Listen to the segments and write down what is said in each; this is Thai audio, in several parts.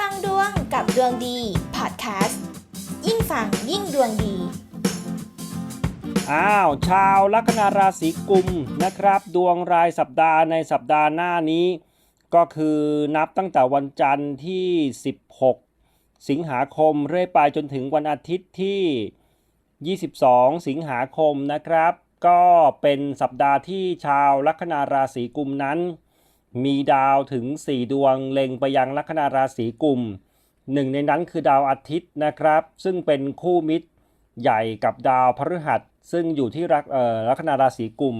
ฟังดวงกับดวงดีพอดแคสต์ยิ่งฟังยิ่งดวงดี อ้าว ชาวลัคนาราศีกุมนะครับ ดวงรายสัปดาห์ในสัปดาห์หน้านี้ ก็คือนับตั้งแต่วันจันทร์ที่ 16 สิงหาคมเรื่อยไปจนถึงวันอาทิตย์ที่ 22 สิงหาคมนะครับ ก็เป็นสัปดาห์ที่ชาวลัคนาราศีกุมนั้น มีดาวถึง 4 ดวงเล็งไปยังลัคนาราศีกุมหนึ่งในนั้นคือดาวอาทิตย์นะครับ ซึ่งเป็นคู่มิตรใหญ่กับดาวพฤหัส ซึ่งอยู่ที่รักเอ่อลัคนาราศีกุม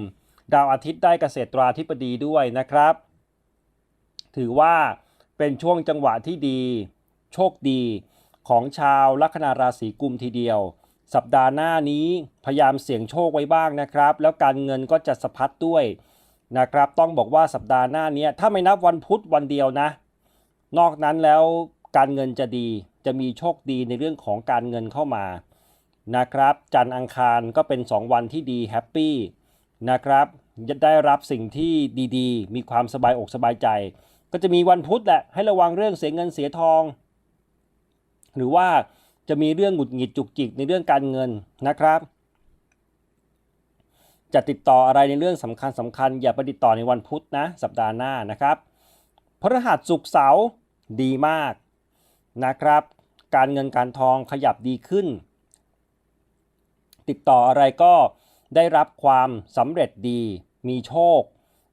ดาวอาทิตย์ได้เกษตราธิบดีด้วยนะครับ ถือว่าเป็นช่วงจังหวะที่ดี โชคดีของชาวลัคนาราศีกุมทีเดียว สัปดาห์หน้านี้พยายามเสี่ยงโชคไว้บ้างนะครับ แล้วการเงินก็จะสะพัดด้วย นะครับ ต้องบอกว่าสัปดาห์หน้านี้ถ้าไม่นับวันพุธวันเดียวนะ นอกนั้นแล้วการเงินจะดีจะมีโชคดีในเรื่องของการเงินเข้ามานะครับ จันทร์อังคารก็เป็น 2 วันที่ดีแฮปปี้นะครับจะได้รับสิ่งที่ดีๆ มีความสบายอกสบายใจ ก็จะมีวันพุธแหละให้ระวังเรื่องเสียเงินเสียทอง หรือว่าจะมีเรื่องหงุดหงิดจุกจิกในเรื่องการเงินนะครับ จะติดต่ออะไรในเรื่องสำคัญสำคัญ อย่าไปติดต่อในวันพุธนะ สัปดาห์หน้านะครับพฤหัสศุกเสาร์ดีมากนะครับ การเงินการทองขยับดีขึ้น ติดต่ออะไรก็ได้รับความสำเร็จดี มีโชค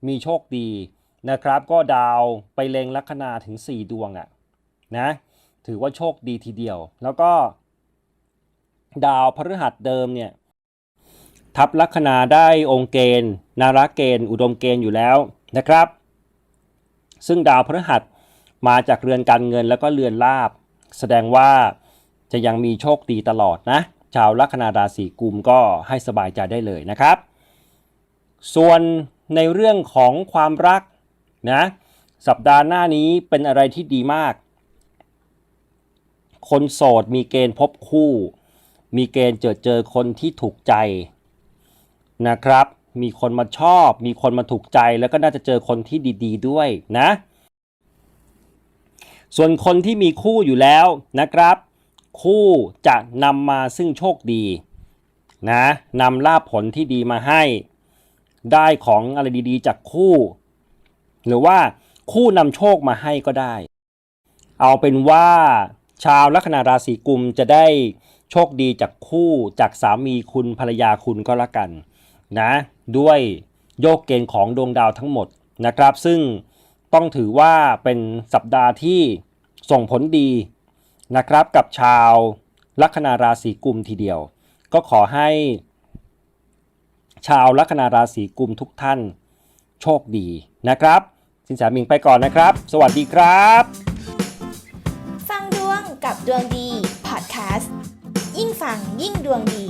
มีโชคดีนะครับ ก็ดาวไปเลงลัคนาถึง 4 ดวงอะ่ะนะถือว่าโชคดีทีเดียว แล้วก็ ดาวพฤหัสเดิมเนี่ย ทับลัคนาได้องค์เกณฑ์ นาราเกณฑ์ อุดมเกณฑ์อยู่แล้วนะครับ ซึ่งดาวพฤหัสมาจากเรือนการเงินแล้วก็เรือนลาบ แสดงว่าจะยังมีโชคดีตลอดนะ ชาวลัคนาราศีกุมก็ให้สบายใจได้เลยนะครับ ส่วนในเรื่องของความรักนะสัปดาห์หน้านี้เป็นอะไรที่ดีมาก คนโสดมีเกณฑ์พบคู่ มีเกณฑ์เจอเจอคนที่ถูกใจ นะครับ มีคนมาชอบ มีคนมาถูกใจแล้วก็น่าจะเจอคนที่ดีๆด้วยนะ ส่วนคนที่มีคู่อยู่แล้วนะครับ คู่จะนำมาซึ่งโชคดีนะนำลาภผลที่ดีมาให้ ได้ของอะไรดีๆ จากคู่ หรือว่าคู่นำโชคมาให้ก็ได้ เอาเป็นว่าชาวลัคนาราศีกุมจะได้โชคดีจากคู่จากสามีคุณภรรยาคุณก็แล้วกัน นะด้วยโยกเกณฑ์ของดวงดาวทั้งหมดนะครับ ซึ่งต้องถือว่าเป็นสัปดาห์ที่ส่งผลดีนะครับกับชาวลัคนาราศีกุมทีเดียว ก็ขอให้ ชาวลัคนาราศีกุมทุกท่านโชคดีนะครับ สินสหมิงไปก่อนนะครับ สวัสดีครับ ฟังดวงกับดวงดีพอดแคสต์ยิ่งฟังยิ่งดวงดี